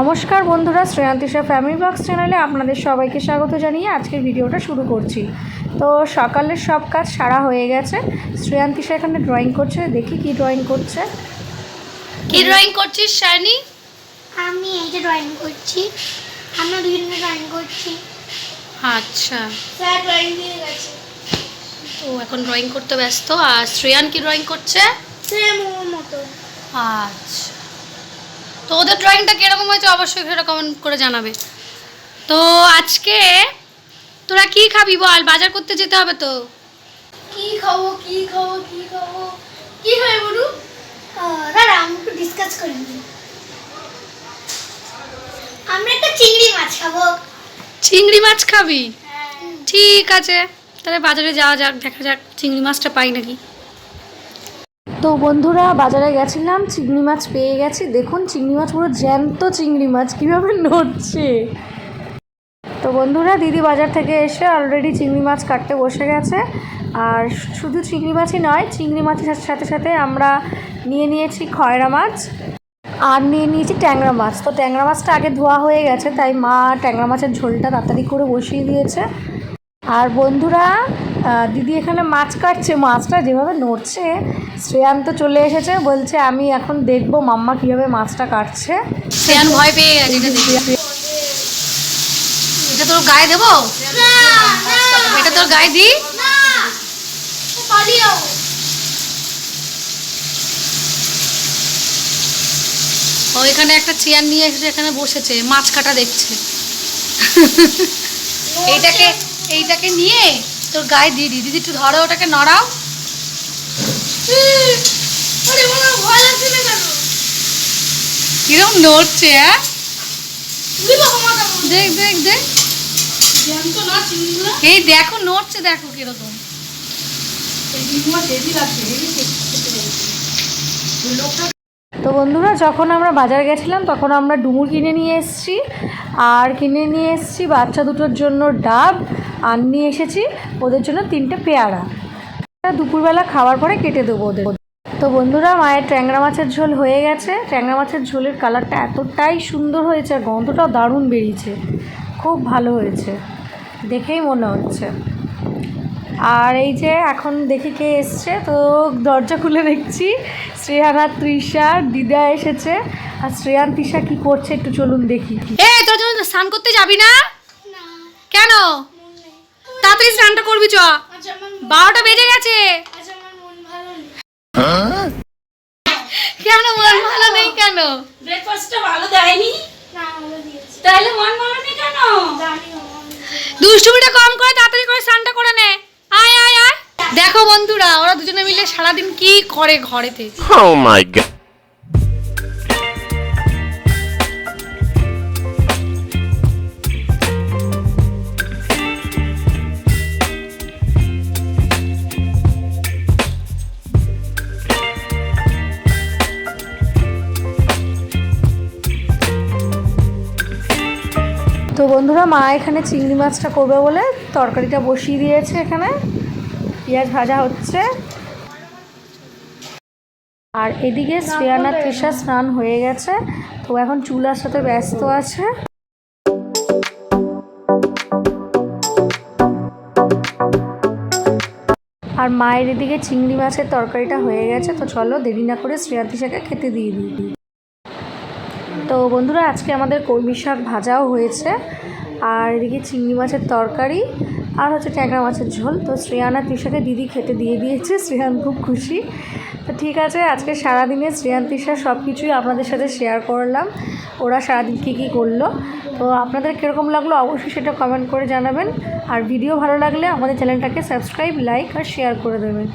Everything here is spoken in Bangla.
নমস্কার বন্ধুরা শ্রেয়ান্তিশা ফ্যামিলি বক্স চ্যানেলে আপনাদের সবাইকে স্বাগত জানিয়ে আজকের ভিডিওটা শুরু করছি। তো সকালের সব কাজ সারা হয়ে গেছে। শ্রেয়ান্তিশা এখানে ড্রয়িং করছে দেখি কি ড্রয়িং করছে। কি ড্রয়িং করছিস শানি আমি এই যে ড্রয়িং করছি। আমরা দুজনে ড্রয়িং করছি। আচ্ছা। স্যার ড্রয়িং দিয়ে গেছে। ও এখন ড্রয়িং করতে ব্যস্ত। আর শ্রেয়ান কি ড্রয়িং করছে? সেম ওর মতো। আচ্ছা। তো ওদের ড্রয়িংটা কীরকম হয়েছে অবশ্যই সেটা কমেন্ট করে জানাবে। তো আজকে তোরা কি খাবি বল? বাজার করতে যেতে হবে তো। কি খাব কি খাব কি খাব? কি খাবে বলু? দাঁড়া আমি একটু ডিসকাস করি আমরা একটা চিংড়ি মাছ খাব। চিংড়ি মাছ খাবি? হ্যাঁ। ঠিক আছে। তাহলে বাজারে যাওয়া যাক দেখা যাক চিংড়ি মাছটা পাই নাকি। তো বন্ধুরা, বাজারে গেছিলাম, চিংড়ি মাছ পেয়ে গেছি। দেখুন, চিংড়ি মাছ পুরো জ্যান্ত চিংড়ি মাছ, কীভাবে নড়ছে। তো বন্ধুরা, দিদি বাজার থেকে এসে অলরেডি চিংড়ি মাছ কাটতে বসে গেছে। আর শুধু চিংড়ি মাছই নয়, চিংড়ি মাছের সাথে সাথে আমরা নিয়ে নিয়েছি খয়রা মাছ আর নিয়ে নিয়েছি ট্যাংরা মাছ। তো ট্যাংরা মাছটা আগে ধোয়া হয়ে গেছে, তাই মা ট্যাংরা মাছের ঝোলটা তাড়াতাড়ি করে বসিয়ে দিয়েছে। আর বন্ধুরা দিদি এখানে মাছ কাটছে মাছটা যেভাবে নড়ছে শ্রেয়ান্ত চলে এসেছে বলছে আমি এখন দেখব মাম্মা কীভাবে মাছটা কাটছে। শ্রেয়ান ভয় পেয়ে গেছে এটা দেখে। এটা তোর গায়ে দেবো? এটা তোর গায়ে দিই ও এখানে একটা চেয়ার নিয়ে এসে এখানে বসেছে মাছ কাটা দেখছে। এইটাকে এইটাকে নিয়ে তোর গায়ে দিয়ে দিই। দিদি একটু ধরো ওটাকে নড়াও। কিরম নড়ছে দেখ দেখ দেখ। এই দেখো নড়ছে দেখো কীরকম। তো বন্ধুরা, যখন আমরা বাজার গেছিলাম, তখন আমরা ডুমুর কিনে নিয়ে এসেছি। আর কিনে নিয়ে এসেছি বাচ্চা দুটোর জন্য ডাব, আর নিয়ে এসেছি ওদের জন্য তিনটে পেয়ারা। দুপুরবেলা খাওয়ার পরে কেটে দেবো ওদের। তো বন্ধুরা, মায়ের ট্যাংরা মাছের ঝোল হয়ে গেছে। ট্যাংরা মাছের ঝোলের কালারটা এতটাই সুন্দর হয়েছে, আর গন্ধটাও দারুণ বেরিয়েছে। খুব ভালো হয়েছে। দেখেই মনে হচ্ছে। আর এই যে এখন দেখি কে এসছে তো দরজা খুলে দেখছি। শ্রেয়ান আর তৃষা দিদা এসেছে। আর শ্রেয়ান তৃষা কি করছে একটু চলুন দেখি এ তোর জন্য স্নান করতে যাবি না? না। কেন? তাড়াতাড়ি স্নানটা করবি চ। বারোটা বেজে গেছে। মন কেন? মন ভালো নেই কেন? ব্রেকফাস্টটা ভালো দেয়নি? না ভালো দিয়েছে। তাহলে মন ভালো নেই কেন? জানি ও দুষ্টুমিটা কম করে তাড়াতাড়ি করে স্নানটা করে নে আয় আয় আয় দেখো বন্ধুরা ওরা দুজনে মিলে সারাদিন কি করে ঘরেতে Oh my god. তো বন্ধুরা মা এখানে চিংড়ি মাছটা করবে বলে তরকারিটা বসিয়ে দিয়েছে এখানে পেঁয়াজ ভাজা হচ্ছে। আর এদিকে শ্রেয়ানা তৃষা স্নান হয়ে গেছে। তো এখন চুলার সাথে ব্যস্ত আছে। আর মায়ের এদিকে চিংড়ি মাছের তরকারিটা হয়ে গেছে। তো চলো দেরি না করে শ্রেয়া তৃষাকে খেতে দিয়ে দিই। তো বন্ধুরা আজকে আমাদের কলমি শাক ভাজাও হয়েছে। আর এদিকে চিংড়ি মাছের তরকারি। আর হচ্ছে ট্যাংরা মাছের ঝোল। তো শ্রেয়ানা তৃষাকে দিদি খেতে দিয়ে দিয়েছে। শ্রেয়ান খুব খুশি। তো ঠিক আছে, আজকে সারাদিনে শ্রেয়ান তৃষা সব কিছুই আপনাদের সাথে শেয়ার করলাম। ওরা সারাদিন কী কী করল। তো আপনাদের কীরকম লাগল অবশ্যই সেটা কমেন্ট করে জানাবেন। আর ভিডিও ভালো লাগলে আমাদের চ্যানেলটাকে সাবস্ক্রাইব লাইক আর শেয়ার করে দেবেন।